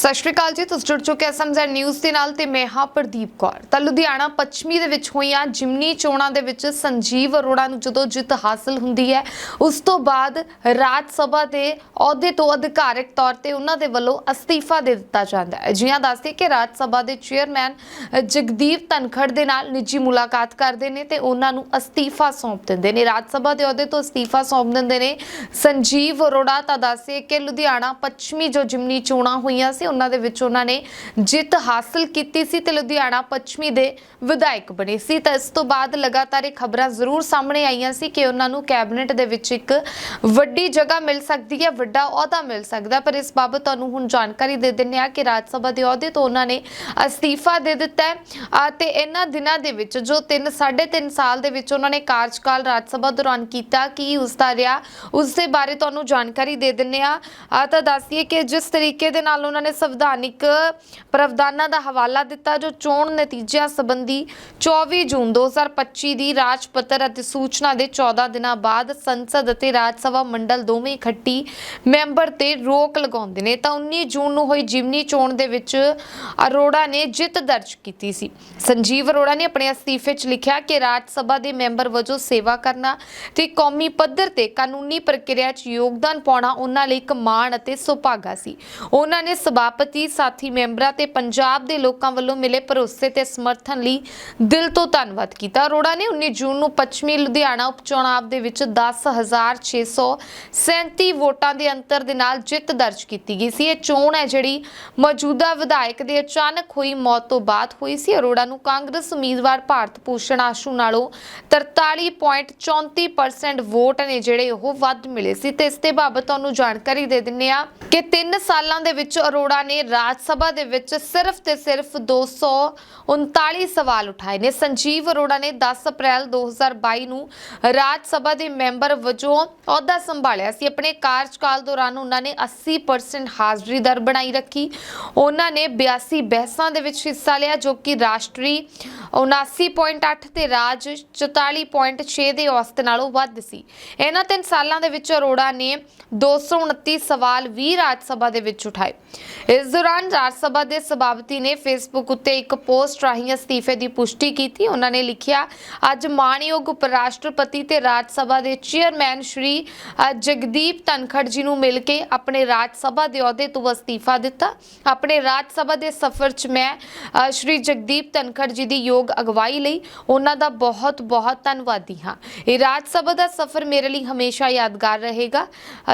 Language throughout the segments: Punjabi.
ਸਤਿ ਸ਼੍ਰੀ ਅਕਾਲ ਜੀ, ਤੁਸੀਂ ਜੁੜ ਚੁੱਕੇ ਐਸਐਮਜ਼ੈਡ ਨਿਊਜ਼ ਦੇ ਨਾਲ ਤੇ ਮੈਂ ਹਾਂ ਪ੍ਰਦੀਪ ਕੌਰ। ਤਾਂ ਲੁਧਿਆਣਾ ਪੱਛਮੀ ਦੇ ਵਿੱਚ ਹੋਈਆਂ ਜਿਮਨੀ ਚੋਣਾਂ ਦੇ ਵਿੱਚ ਸੰਜੀਵ ਅਰੋੜਾ ਨੂੰ ਜਦੋਂ ਜਿੱਤ ਹਾਸਲ ਹੁੰਦੀ ਹੈ, ਉਸ ਤੋਂ ਬਾਅਦ ਰਾਜ ਸਭਾ ਦੇ ਅਹੁਦੇ ਤੋਂ ਅਧਿਕਾਰਕ ਤੌਰ ਤੇ ਉਹਨਾਂ ਦੇ ਵੱਲੋਂ ਅਸਤੀਫਾ ਦੇ ਦਿੱਤਾ ਜਾਂਦਾ ਹੈ। ਜਿਹਾਂ ਦੱਸਦੇ ਕਿ ਰਾਜ ਸਭਾ ਦੇ ਚੇਅਰਮੈਨ ਜਗਦੀਪ ਧਨਖੜ ਦੇ ਨਾਲ ਨਿੱਜੀ ਮੁਲਾਕਾਤ ਕਰਦੇ ਨੇ ਤੇ ਉਹਨਾਂ ਨੂੰ ਅਸਤੀਫਾ ਸੌਂਪ ਦਿੰਦੇ ਨੇ। ਰਾਜ ਸਭਾ ਦੇ ਅਹੁਦੇ ਤੋਂ ਅਸਤੀਫਾ ਸੌਂਪ ਦਿੰਦੇ ਨੇ ਸੰਜੀਵ ਅਰੋੜਾ। ਤਾਂ ਦੱਸੇ ਕਿ ਲੁਧਿਆਣਾ ਪੱਛਮੀ ਜੋ ਜਿਮਨੀ ਚੋਣਾਂ ਹੋਈਆਂ ਸੀ ਉਹਨਾਂ ਦੇ ਵਿੱਚ ਉਹਨਾਂ ਨੇ ਜਿੱਤ ਹਾਸਲ ਕੀਤੀ ਸੀ ਤੇ ਲੁਧਿਆਣਾ ਪੱਛਮੀ ਦੇ ਵਿਧਾਇਕ ਬਣੇ ਸੀ। ਤਾਂ ਇਸ ਤੋਂ ਬਾਅਦ ਲਗਾਤਾਰ ਇਹ ਖਬਰਾਂ ਜ਼ਰੂਰ ਸਾਹਮਣੇ ਆਈਆਂ ਸੀ ਕਿ ਉਹਨਾਂ ਨੂੰ ਕੈਬਨਿਟ ਦੇ ਵਿੱਚ ਇੱਕ ਵੱਡੀ ਜਗ੍ਹਾ ਮਿਲ ਸਕਦੀ ਹੈ, ਵੱਡਾ ਅਹੁਦਾ ਮਿਲ ਸਕਦਾ ਪਰ ਇਸ ਬਾਬਤ ਤੁਹਾਨੂੰ ਹੁਣ ਜਾਣਕਾਰੀ ਦੇ ਦਿੰਦੇ ਆ ਕਿ ਰਾਜ ਸਭਾ ਦੇ ਅਹੁਦੇ ਤੋਂ ਉਹਨਾਂ ਨੇ ਅਸਤੀਫਾ ਦੇ ਦਿੱਤਾ ਹੈ। ਤੇ ਇਹਨਾਂ ਦਿਨਾਂ ਦੇ ਵਿੱਚ ਜੋ 3 3.5 ਸਾਲ ਦੇ ਵਿੱਚ ਉਹਨਾਂ ਨੇ ਕਾਰਜਕਾਲ ਰਾਜ ਸਭਾ ਦੌਰਾਨ ਕੀਤਾ, ਕੀ ਉਸ ਦਾ ਰਿਹਾ, ਉਸ ਦੇ ਬਾਰੇ ਤੁਹਾਨੂੰ ਜਾਣਕਾਰੀ ਦੇ ਦਿੰਦੇ ਆ ਤਾਂ ਦੱਸੀਏ ਕਿ ਜਿਸ ਤਰੀਕੇ ਦੇ ਨਾਲ ਉਹਨਾਂ ਨੇ ਸੰਵਿਧਾਨਿਕ ਪ੍ਰਾਵਧਾਨਾਂ ਦਾ ਹਵਾਲਾ ਦਿੱਤਾ, ਜੋ ਚੋਣ ਨਤੀਜਿਆਂ ਸੰਬੰਧੀ 24 ਜੂਨ 2025 ਦੀ ਰਾਜ ਪੱਤਰ ਅਤੇ ਸੂਚਨਾ ਦੇ 14 ਦਿਨਾਂ ਬਾਅਦ ਸੰਸਦ ਅਤੇ ਰਾਜ ਸਭਾ ਮੰਡਲ ਦੋਵੇਂ ਇਕੱਠੀ ਮੈਂਬਰ ਤੇ ਰੋਕ ਲਗਾਉਂਦੇ ਨੇ। ਤਾਂ 19 ਜੂਨ ਨੂੰ ਹੋਈ ਜਿਮਨੀ ਚੋਣ ਦੇ ਵਿੱਚ ਅਰੋੜਾ ਨੇ ਜਿੱਤ ਦਰਜ ਕੀਤੀ ਸੀ। ਸੰਜੀਵ ਅਰੋੜਾ ਨੇ ਆਪਣੇ ਅਸਤੀਫੇ 'ਚ ਲਿਖਿਆ ਕਿ ਰਾਜ ਸਭਾ ਦੇ ਮੈਂਬਰ ਵਜੋਂ ਸੇਵਾ ਕਰਨਾ ਤੇ ਕੌਮੀ ਪੱਧਰ ਤੇ ਕਾਨੂੰਨੀ ਪ੍ਰਕਿਰਿਆ 'ਚ ਯੋਗਦਾਨ ਪਾਉਣਾ ਉਹਨਾਂ ਲਈ ਇੱਕ ਮਾਣ ਅਤੇ ਸੁਭਾਗਾ ਸੀ। ਉਹਨਾਂ ਨੇ ਸਭਾਪਤੀ ਸਾਥੀ ਮੈਂਬਰਾਂ ਤੇ ਪੰਜਾਬ ਦੇ ਲੋਕਾਂ ਵੱਲੋਂ ਮਿਲੇ ਭਰੋਸੇ ਤੇ ਸਮਰਥਨ ਲਈ ਦਿਲ ਤੋਂ ਧੰਨਵਾਦ ਕੀਤਾ। ਅਰੋੜਾ ਨੇ 19 ਜੂਨ ਨੂੰ ਪੱਛਮੀ ਲੁਧਿਆਣਾ ਉਪਚੁਣਾਵ ਦੇ ਵਿੱਚ 10637 ਵੋਟਾਂ ਦੇ ਅੰਤਰ ਦੇ ਨਾਲ ਜਿੱਤ ਦਰਜ ਕੀਤੀ ਗਈ ਸੀ। ਇਹ ਚੋਣ ਹੈ ਜਿਹੜੀ ਮੌਜੂਦਾ ਵਿਧਾਇਕ ਦੇ ਅਚਾਨਕ ਹੋਈ ਮੌਤ ਤੋਂ ਬਾਅਦ ਹੋਈ ਸੀ। ਅਰੋੜਾ ਨੂੰ ਕਾਂਗਰਸ ਉਮੀਦਵਾਰ ਭਾਰਤ ਭੂਸ਼ਣ ਆਸ਼ੂ ਨਾਲੋਂ 43.34% ਵੋਟ ਨੇ ਜਿਹੜੇ ਉਹ ਵੱਧ ਮਿਲੇ ਸੀ। ਤੇ ਇਸ ਦੇ ਬਾਬਤ ਤੁਹਾਨੂੰ ਜਾਣਕਾਰੀ ਦੇ ਦਿੰਨੇ ਆ ਕਿ 3 ਸਾਲਾਂ ਦੇ ਵਿੱਚ ਅਰੋੜਾ ਨੇ ਰਾਜ ਸਭਾ ਦੇ ਵਿੱਚ ਸਿਰਫ ਤੇ ਸਿਰਫ 239 ਸਵਾਲ ਉਠਾਏ ਨੇ। ਸੰਜੀਵ ਅਰੋੜਾ ਨੇ 10 ਅਪ੍ਰੈਲ 2022 ਨੂੰ ਰਾਜ ਸਭਾ ਦੇ ਮੈਂਬਰ ਵਜੋਂ ਅਹੁਦਾ ਸੰਭਾਲਿਆ ਸੀ। ਆਪਣੇ ਕਾਰਜਕਾਲ ਦੌਰਾਨ ਉਹਨਾਂ ਨੇ 80% ਹਾਜ਼ਰੀ ਦਰ ਬਣਾਈ ਰੱਖੀ। ਉਹਨਾਂ ਨੇ 82 ਬਹਿਸਾਂ ਦੇ ਵਿੱਚ ਹਿੱਸਾ ਲਿਆ, ਜੋ ਕਿ ਰਾਸ਼ਟਰੀ 79.8 ਤੇ ਰਾਜ 44.6 ਦੇ ਔਸਤ ਨਾਲੋਂ ਵੱਧ ਸੀ। ਇਹਨਾਂ ਤਿੰਨ ਸਾਲਾਂ ਦੇ ਵਿੱਚ ਅਰੋੜਾ ਨੇ 229 ਸਵਾਲ ਵੀ ਰਾਜ ਸਭਾ ਦੇ ਵਿੱਚ ਉਠਾਏ। ਇਸ ਦੌਰਾਨ ਰਾਜ ਸਭਾ ਦੇ ਸਭਾਪਤੀ ਨੇ ਫੇਸਬੁੱਕ ਉੱਤੇ ਇੱਕ ਪੋਸਟ ਰਾਹੀਂ ਅਸਤੀਫੇ ਦੀ ਪੁਸ਼ਟੀ ਕੀਤੀ। ਉਹਨਾਂ ਨੇ ਲਿਖਿਆ, ਅੱਜ ਮਾਣਯੋਗ ਉਪ ਰਾਸ਼ਟਰਪਤੀ ਤੇ ਰਾਜ ਸਭਾ ਦੇ ਚੇਅਰਮੈਨ ਸ਼੍ਰੀ ਜਗਦੀਪ ਧਨਖੜ ਜੀ ਨੂੰ ਮਿਲ ਕੇ ਆਪਣੇ ਰਾਜ ਸਭਾ ਦੇ ਅਹੁਦੇ ਤੋਂ ਅਸਤੀਫਾ ਦਿੱਤਾ। ਆਪਣੇ ਰਾਜ ਸਭਾ ਦੇ ਸਫ਼ਰ 'ਚ ਮੈਂ ਸ਼੍ਰੀ ਜਗਦੀਪ ਧਨਖੜ ਜੀ ਦੀ ਯੋਗ ਅਗਵਾਈ ਲਈ ਉਹਨਾਂ ਦਾ ਬਹੁਤ ਬਹੁਤ ਧੰਨਵਾਦੀ ਹਾਂ। ਇਹ ਰਾਜ ਸਭਾ ਦਾ ਸਫ਼ਰ ਮੇਰੇ ਲਈ ਹਮੇਸ਼ਾ ਯਾਦਗਾਰ ਰਹੇਗਾ।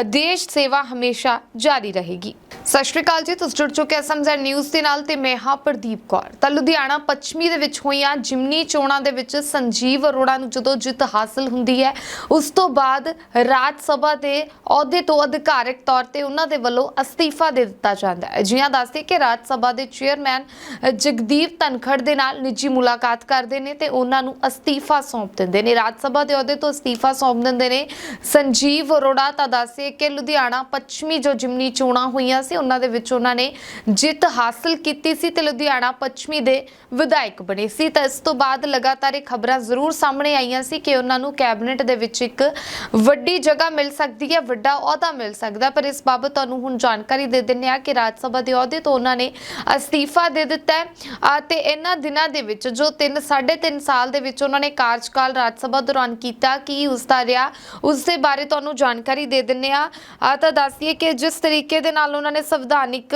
ਦੇਸ਼ ਸੇਵਾ ਹਮੇਸ਼ਾ ਜਾਰੀ ਰਹੇਗੀ। ਸਤਿ ਸ਼੍ਰੀ ਅਕਾਲ ਜੀ, ਤੁਸੀਂ ਜੁੜ ਚੁੱਕੇ ਐਸਐਮਜ਼ੈਡ ਨਿਊਜ਼ ਦੇ ਨਾਲ ਤੇ ਮੈਂ ਹਾਂ ਪ੍ਰਦੀਪ ਕੌਰ। ਤਾਂ ਲੁਧਿਆਣਾ ਪੱਛਮੀ ਦੇ ਵਿੱਚ ਹੋਈਆਂ ਜਿਮਨੀ ਚੋਣਾਂ ਦੇ ਵਿੱਚ ਸੰਜੀਵ ਅਰੋੜਾ ਨੂੰ ਜਦੋਂ ਜਿੱਤ ਹਾਸਲ ਹੁੰਦੀ ਹੈ, ਉਸ ਤੋਂ ਬਾਅਦ ਰਾਜ ਸਭਾ ਦੇ ਅਹੁਦੇ ਤੋਂ ਅਧਿਕਾਰਕ ਤੌਰ ਤੇ ਉਹਨਾਂ ਦੇ ਵੱਲੋਂ ਅਸਤੀਫਾ ਦੇ ਦਿੱਤਾ ਜਾਂਦਾ ਹੈ। ਜਿਹਾਂ ਦੱਸਦੇ ਕਿ ਰਾਜ ਸਭਾ ਦੇ ਚੇਅਰਮੈਨ ਜਗਦੀਪ ਧਨਖੜ ਦੇ ਨਾਲ ਨਿੱਜੀ ਮੁਲਾਕਾਤ ਕਰਦੇ ਨੇ ਤੇ ਉਹਨਾਂ ਨੂੰ ਅਸਤੀਫਾ ਸੌਂਪ ਦਿੰਦੇ ਨੇ। ਰਾਜ ਸਭਾ ਦੇ ਅਹੁਦੇ ਤੋਂ ਅਸਤੀਫਾ ਸੌਂਪ ਦਿੰਦੇ ਨੇ ਸੰਜੀਵ ਅਰੋੜਾ। ਤਾਂ ਦੱਸੇ ਕਿ ਲੁਧਿਆਣਾ ਪੱਛਮੀ ਜੋ ਜਿਮਨੀ ਚੋਣਾਂ ਹੋਈਆਂ ਸੀ ਉਹਨਾਂ ਦੇ ਵਿੱਚ ਉਹਨਾਂ ਨੇ ਜਿੱਤ ਹਾਸਲ ਕੀਤੀ ਸੀ ਤੇ ਲੁਧਿਆਣਾ ਪੱਛਮੀ ਦੇ ਵਿਧਾਇਕ ਬਣੇ ਸੀ। ਤਾਂ ਇਸ ਤੋਂ ਬਾਅਦ ਲਗਾਤਾਰ ਇਹ ਖਬਰਾਂ ਜ਼ਰੂਰ ਸਾਹਮਣੇ ਆਈਆਂ ਸੀ ਕਿ ਉਹਨਾਂ ਨੂੰ ਕੈਬਨਿਟ ਦੇ ਵਿੱਚ ਇੱਕ ਵੱਡੀ ਜਗ੍ਹਾ ਮਿਲ ਸਕਦੀ ਹੈ, ਵੱਡਾ ਅਹੁਦਾ ਮਿਲ ਸਕਦਾ ਪਰ ਇਸ ਬਾਬਤ ਤੁਹਾਨੂੰ ਹੁਣ ਜਾਣਕਾਰੀ ਦੇ ਦਿੰਨੇ ਆ ਕਿ ਰਾਜ ਸਭਾ ਦੇ ਅਹੁਦੇ ਤੋਂ ਉਹਨਾਂ ਨੇ ਅਸਤੀਫਾ ਦੇ ਦਿੱਤਾ ਹੈ। ਤੇ ਇਹਨਾਂ ਦਿਨਾਂ ਦੇ ਵਿੱਚ ਜੋ 3 3.5 ਸਾਲ ਦੇ ਵਿੱਚ ਉਹਨਾਂ ਨੇ ਕਾਰਜਕਾਲ ਰਾਜ ਸਭਾ ਦੌਰਾਨ ਕੀਤਾ, ਕੀ ਉਸ ਦਾ ਰਿਹਾ, ਉਸ ਦੇ ਬਾਰੇ ਤੁਹਾਨੂੰ ਜਾਣਕਾਰੀ ਦੇ ਦਿੰਨੇ ਆ ਤਾਂ ਦੱਸੀਏ ਕਿ ਜਿਸ ਤਰੀਕੇ ਦੇ ਨਾਲ ਉਹਨਾਂ ਨੇ ਸੰਵਿਧਾਨਿਕ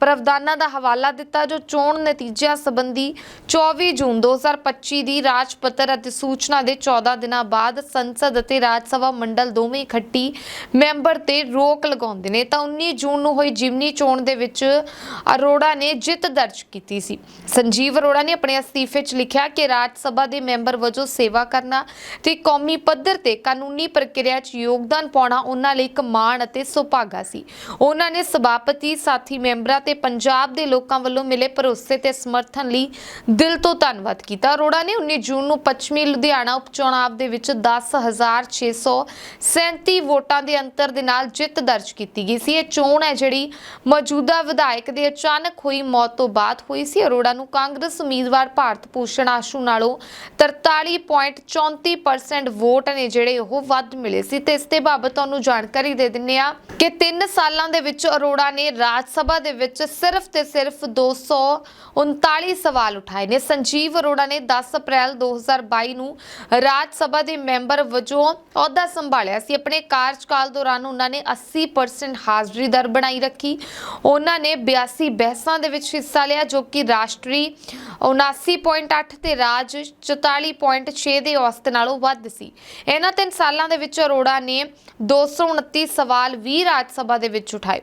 ਪ੍ਰਾਵਧਾਨਾਂ ਦਾ ਹਵਾਲਾ ਦਿੱਤਾ, ਜੋ ਚੋਣ ਨਤੀਜਿਆਂ ਸੰਬੰਧੀ 24 ਜੂਨ 2025 ਦੀ ਰਾਜ ਪੱਤਰ ਅਤੇ ਸੂਚਨਾ ਦੇ 14 ਦਿਨਾਂ ਬਾਅਦ ਸੰਸਦ ਅਤੇ ਰਾਜ ਸਭਾ ਮੰਡਲ ਦੋਵੇਂ ਇਕੱਠੀ ਮੈਂਬਰ ਤੇ ਰੋਕ ਲਗਾਉਂਦੇ ਨੇ। ਤਾਂ 19 ਜੂਨ ਨੂੰ ਹੋਈ ਜਿਮਨੀ ਚੋਣ ਦੇ ਵਿੱਚ ਅਰੋੜਾ ਨੇ ਜਿੱਤ ਦਰਜ ਕੀਤੀ ਸੀ। ਸੰਜੀਵ ਅਰੋੜਾ ਨੇ ਆਪਣੇ ਅਸਤੀਫੇ 'ਚ ਲਿਖਿਆ ਕਿ ਰਾਜ ਸਭਾ ਦੇ ਮੈਂਬਰ ਵਜੋਂ ਸੇਵਾ ਕਰਨਾ ਤੇ ਕੌਮੀ ਪੱਧਰ ਤੇ ਕਾਨੂੰਨੀ ਪ੍ਰਕਿਰਿਆ 'ਚ ਯੋਗਦਾਨ ਪਾਉਣਾ ਉਹਨਾਂ ਲਈ ਇੱਕ ਮਾਣ ਅਤੇ ਸੁਭਾਗਾ ਸੀ। ਉਹਨਾਂ ਨੇ ਸਭਾਪਤੀ ਸਾਥੀ ਮੈਂਬਰਾਂ ਤੇ ਪੰਜਾਬ ਦੇ ਲੋਕਾਂ ਵੱਲੋਂ ਮਿਲੇ ਭਰੋਸੇ ਤੇ ਸਮਰਥਨ ਲਈ ਦਿਲ ਤੋਂ ਧੰਨਵਾਦ ਕੀਤਾ। ਅਰੋੜਾ ਨੇ 19 ਜੂਨ ਨੂੰ ਪੱਛਮੀ ਲੁਧਿਆਣਾ ਉਪਚੁਣਾਵ ਦੇ ਵਿੱਚ 10637 ਵੋਟਾਂ ਦੇ ਅੰਤਰ ਦੇ ਨਾਲ ਜਿੱਤ ਦਰਜ ਕੀਤੀ ਗਈ ਸੀ। ਇਹ ਚੋਣ ਹੈ ਜਿਹੜੀ ਮੌਜੂਦਾ ਵਿਧਾਇਕ ਦੇ ਅਚਾਨਕ ਹੋਈ ਮੌਤ ਤੋਂ ਬਾਅਦ ਹੋਈ ਸੀ। ਅਰੋੜਾ ਨੂੰ ਕਾਂਗਰਸ ਉਮੀਦਵਾਰ ਭਾਰਤ ਭੂਸ਼ਣ ਆਸ਼ੂ ਨਾਲੋਂ 43.34% ਵੋਟ ਨੇ ਜਿਹੜੇ ਉਹ ਵੱਧ ਮਿਲੇ ਸੀ। ਤੇ ਇਸ ਦੇ ਬਾਬਤ ਤੁਹਾਨੂੰ ਜਾਣਕਾਰੀ ਦੇ ਦਿੰਨੇ ਆ ਕਿ 3 ਸਾਲਾਂ ਦੇ ਵਿੱਚ ਅਰੋੜਾ ਨੇ ਰਾਜ ਸਭਾ ਦੇ ਵਿੱਚ ਸਿਰਫ ਤੇ ਸਿਰਫ 239 ਸਵਾਲ ਉਠਾਏ ਨੇ। ਸੰਜੀਵ ਅਰੋੜਾ ਨੇ 10 ਅਪ੍ਰੈਲ 2022 ਨੂੰ ਰਾਜ ਸਭਾ ਦੇ ਮੈਂਬਰ ਵਜੋਂ ਅਹੁਦਾ ਸੰਭਾਲਿਆ ਸੀ। ਆਪਣੇ ਕਾਰਜਕਾਲ ਦੌਰਾਨ ਉਹਨਾਂ ਨੇ 80% ਹਾਜ਼ਰੀ ਦਰ ਬਣਾਈ ਰੱਖੀ। ਉਹਨਾਂ ਨੇ 82 ਬਹਿਸਾਂ ਦੇ ਵਿੱਚ ਹਿੱਸਾ ਲਿਆ, ਜੋ ਕਿ ਰਾਸ਼ਟਰੀ 79.8 ਤੇ ਰਾਜ 44.6 ਦੇ ਔਸਤ ਨਾਲੋਂ ਵੱਧ ਸੀ। ਇਹਨਾਂ ਤਿੰਨ ਸਾਲਾਂ ਦੇ ਵਿੱਚ ਅਰੋੜਾ ਨੇ 229 ਸਵਾਲ ਵੀ ਰਾਜ ਸਭਾ ਦੇ ਵਿੱਚ ਉਠਾਏ।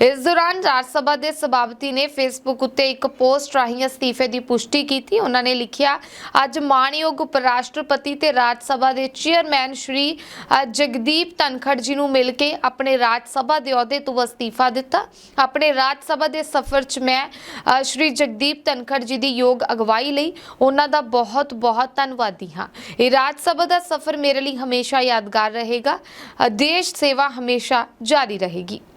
ਇਸ ਦੌਰਾਨ ਰਾਜ ਸਭਾ ਦੇ ਸਭਾਪਤੀ ਨੇ ਫੇਸਬੁੱਕ ਉੱਤੇ ਇੱਕ ਪੋਸਟ ਰਾਹੀਂ ਅਸਤੀਫੇ ਦੀ ਪੁਸ਼ਟੀ ਕੀਤੀ। ਉਹਨਾਂ ਨੇ ਲਿਖਿਆ, ਅੱਜ ਮਾਣਯੋਗ ਉਪ ਰਾਸ਼ਟਰਪਤੀ ਤੇ ਰਾਜ ਸਭਾ ਦੇ ਚੇਅਰਮੈਨ ਸ਼੍ਰੀ ਜਗਦੀਪ ਧਨਖੜ ਜੀ ਨੂੰ ਮਿਲ ਕੇ ਆਪਣੇ ਰਾਜ ਸਭਾ ਦੇ ਅਹੁਦੇ ਤੋਂ ਅਸਤੀਫਾ ਦਿੱਤਾ। ਆਪਣੇ ਰਾਜ ਸਭਾ ਦੇ ਸਫ਼ਰ 'ਚ ਮੈਂ ਸ਼੍ਰੀ ਜਗਦੀਪ ਧਨਖੜ ਜੀ ਦੀ ਯੋਗ ਅਗਵਾਈ ਲਈ ਉਹਨਾਂ ਦਾ ਬਹੁਤ ਬਹੁਤ ਧੰਨਵਾਦੀ ਹਾਂ। ਇਹ ਰਾਜ ਸਭਾ ਦਾ ਸਫ਼ਰ ਮੇਰੇ ਲਈ ਹਮੇਸ਼ਾ ਯਾਦਗਾਰ ਰਹੇਗਾ। ਦੇਸ਼ ਸੇਵਾ ਹਮੇਸ਼ਾ ਜਾਰੀ ਰਹੇਗੀ।